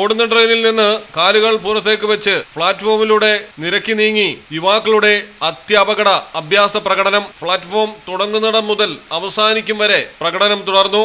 ഓടുന്ന ട്രെയിനിൽ നിന്ന് കാലുകൾ പുറത്തേക്ക് വെച്ച് പ്ലാറ്റ്ഫോമിലൂടെ നിരക്കി നീങ്ങി യുവാക്കളുടെ അത്യപകട അഭ്യാസ പ്രകടനം പ്ലാറ്റ്ഫോം തുടങ്ങുന്നിടം മുതൽ അവസാനിക്കും വരെ പ്രകടനം തുടർന്നു.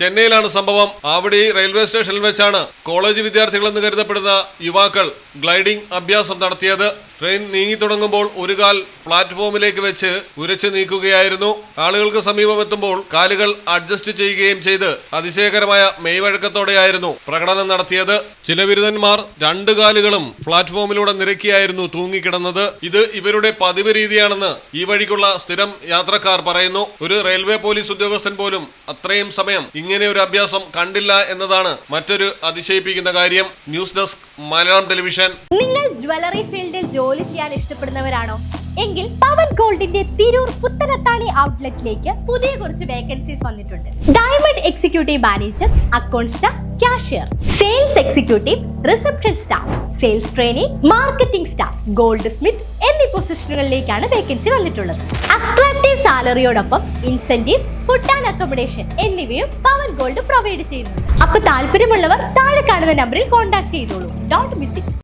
ചെന്നൈയിലാണ് സംഭവം. ആവടി റെയിൽവേ സ്റ്റേഷനിൽ വെച്ചാണ് കോളേജ് വിദ്യാർത്ഥികളെന്ന് കരുതപ്പെടുന്ന യുവാക്കൾ ഗ്ലൈഡിംഗ് അഭ്യാസം നടത്തിയത്. ട്രെയിൻ നീങ്ങി തുടങ്ങുമ്പോൾ ഒരു കാൽ പ്ലാറ്റ്ഫോമിലേക്ക് വെച്ച് ഉരച്ചു നീക്കുകയായിരുന്നു. ആളുകൾക്ക് സമീപമെത്തുമ്പോൾ കാലുകൾ അഡ്ജസ്റ്റ് ചെയ്യുകയും ചെയ്ത് അതിശയകരമായ മെയ്വഴക്കത്തോടെയായിരുന്നു പ്രകടനം നടത്തിയത്. ചില ബിരുദന്മാർ രണ്ട് കാലുകളും പ്ലാറ്റ്ഫോമിലൂടെ നിരക്കിയായിരുന്നു തൂങ്ങിക്കിടന്നത്. ഇത് ഇവരുടെ പതിവ് രീതിയാണെന്ന് ഈ വഴിക്കുള്ള സ്ഥിരം യാത്രക്കാർ പറയുന്നു. ഒരു റെയിൽവേ പോലീസ് ഉദ്യോഗസ്ഥൻ പോലും അത്രയും സമയം ഇങ്ങനെ ഒരു അഭ്യാസം കണ്ടില്ല എന്നതാണ് മറ്റൊരു അതിശയിപ്പിക്കുന്ന കാര്യം. News desk Malayalam television. Jewellery ഫീൽഡിൽ ജോലി ചെയ്യാൻ ഇഷ്ടപ്പെടുന്നവരാണോ? എങ്കിൽ പവൻ ഗോൾഡിന്റെ തിരൂർ പുത്തനത്താണി ഔട്ട്ലെറ്റിലേക്ക് പുതിയ കുറച്ച് വേക്കൻസീസ് വന്നിട്ടുണ്ട്. Diamond executive manager account staff cashier. Sales executive reception staff sales training marketing staff goldsmith എന്നീ പൊസിഷനുകളിലേക്കാണ് വേക്കൻസി വന്നിട്ടുള്ളത്. അട്രാക്റ്റീവ് സാലറിയോടൊപ്പം ഇൻസെന്റീവ് ഫുഡ് ആൻഡ് അക്കോമഡേഷൻ എന്നിവയും പവൻ ഗോൾഡ് പ്രൊവൈഡ് ചെയ്യുന്നുണ്ട്. അപ്പൊ താല്പര്യമുള്ളവർ താഴെ കാണുന്ന നമ്പറിൽ കോൺടാക്ട് ചെയ്തോളൂ. Dot miss it